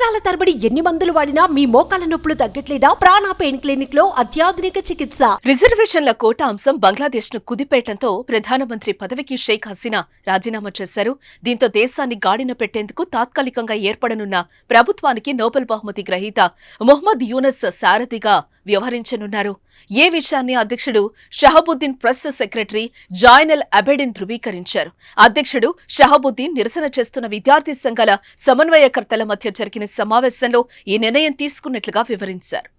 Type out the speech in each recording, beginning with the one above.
సంవత్సరాల తరబడి ఎన్ని మందులు వాడినా మీ మోకాల నొప్పులు తగ్గట్లేదా? ప్రాణ పెయిన్ క్లినిక్లో అత్యాధునిక చికిత్స. రిజర్వేషన్ల కోట అంశం బంగ్లాదేశ్ను కుదిపేయటంతో ప్రధానమంత్రి పదవికి షేక్ హసీనా రాజీనామా చేశారు. దీంతో దేశాన్ని గాడిన పెట్టేందుకు తాత్కాలికంగా ఏర్పడనున్న ప్రభుత్వానికి నోబెల్ బహుమతి గ్రహీత మొహమ్మద్ యూనస్ సారథిగా వ్యవహరించనున్నారు. ఏ విషయాన్ని అధ్యక్షుడు షహబుద్దీన్ ప్రెస్ సెక్రటరీ జాయినల్ అబెడిన్ ధృవీకరించారు. అధ్యక్షుడు షహబుద్దీన్ నిరసన చేస్తున్న విద్యార్థి సంఘాల సమన్వయకర్తల మధ్య జరిగిన సమావేశంలో ఈ నిర్ణయం తీసుకున్నట్లుగా వివరించారు.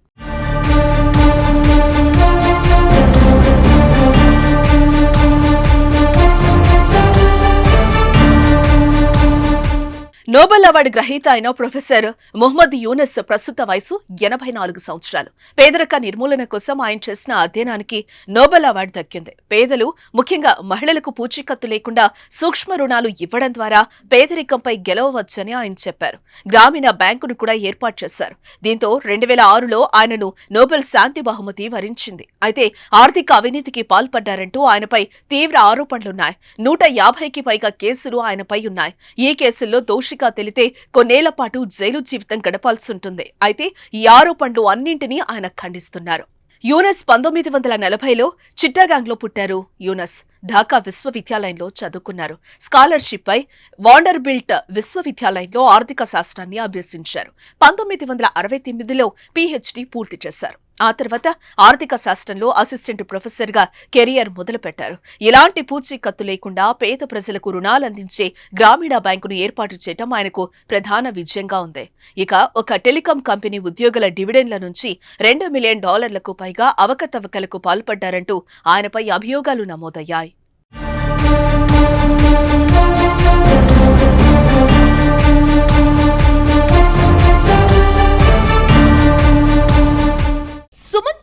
నోబెల్ అవార్డు గ్రహీత అయిన ప్రొఫెసర్ మొహమ్మద్ యూనస్ ప్రస్తుత వయసు ఎనభై నాలుగు సంవత్సరాలు. పేదరిక నిర్మూలన కోసం ఆయన చేసిన అధ్యయనానికి నోబెల్ అవార్డు దక్కింది. పేదలు ముఖ్యంగా మహిళలకు పూచీకత్తు లేకుండా సూక్ష్మ రుణాలు ఇవ్వడం ద్వారా పేదరికంపై గెలవవచ్చని ఆయన చెప్పారు. గ్రామీణ బ్యాంకును కూడా ఏర్పాటు చేశారు. దీంతో రెండు వేల ఆరులో ఆయనను నోబెల్ శాంతి బహుమతి వరించింది. అయితే ఆర్థిక అవినీతికి పాల్పడ్డారంటూ ఆయనపై తీవ్ర ఆరోపణలున్నాయి. నూట యాభైకి పైగా కేసులు ఆయనపై ఉన్నాయి. ఈ కేసుల్లో దోషి దోషిగా తెలితే కొన్నేళ్ళ పాటు జైలు జీవితం గడపాల్సి ఉంటుంది అయితే ఈ ఆరోపణలు అన్నింటినీ ఆయన ఖండిస్తున్నారు. యూనస్ పంతొమ్మిది వందల నలభైలో చిట్టాగాంగ్లో పుట్టారు యూనస్. ఢాకా విశ్వవిద్యాలయంలో చదువుకున్నారు. స్కాలర్షిప్ పై వాండర్బిల్ట్ విశ్వవిద్యాలయంలో ఆర్థిక శాస్త్రాన్ని అభ్యసించారు. పంతొమ్మిది వందల అరవై తొమ్మిదిలో పీహెచ్డీ పూర్తి చేశారు. ఆ తర్వాత ఆర్థిక శాస్త్రంలో అసిస్టెంట్ ప్రొఫెసర్గా కెరియర్ మొదలుపెట్టారు. ఇలాంటి పూచీకత్తు లేకుండా పేద ప్రజలకు రుణాలందించే గ్రామీణ బ్యాంకును ఏర్పాటు చేయడం ఆయనకు ప్రధాన విజయంగా ఉంది. ఇక ఒక టెలికాం కంపెనీ ఉద్యోగుల డివిడెండ్ల నుంచి రెండు మిలియన్ డాలర్లకు పైగా అవకతవకలకు పాల్పడ్డారంటూ ఆయనపై అభియోగాలు నమోదయ్యాయి.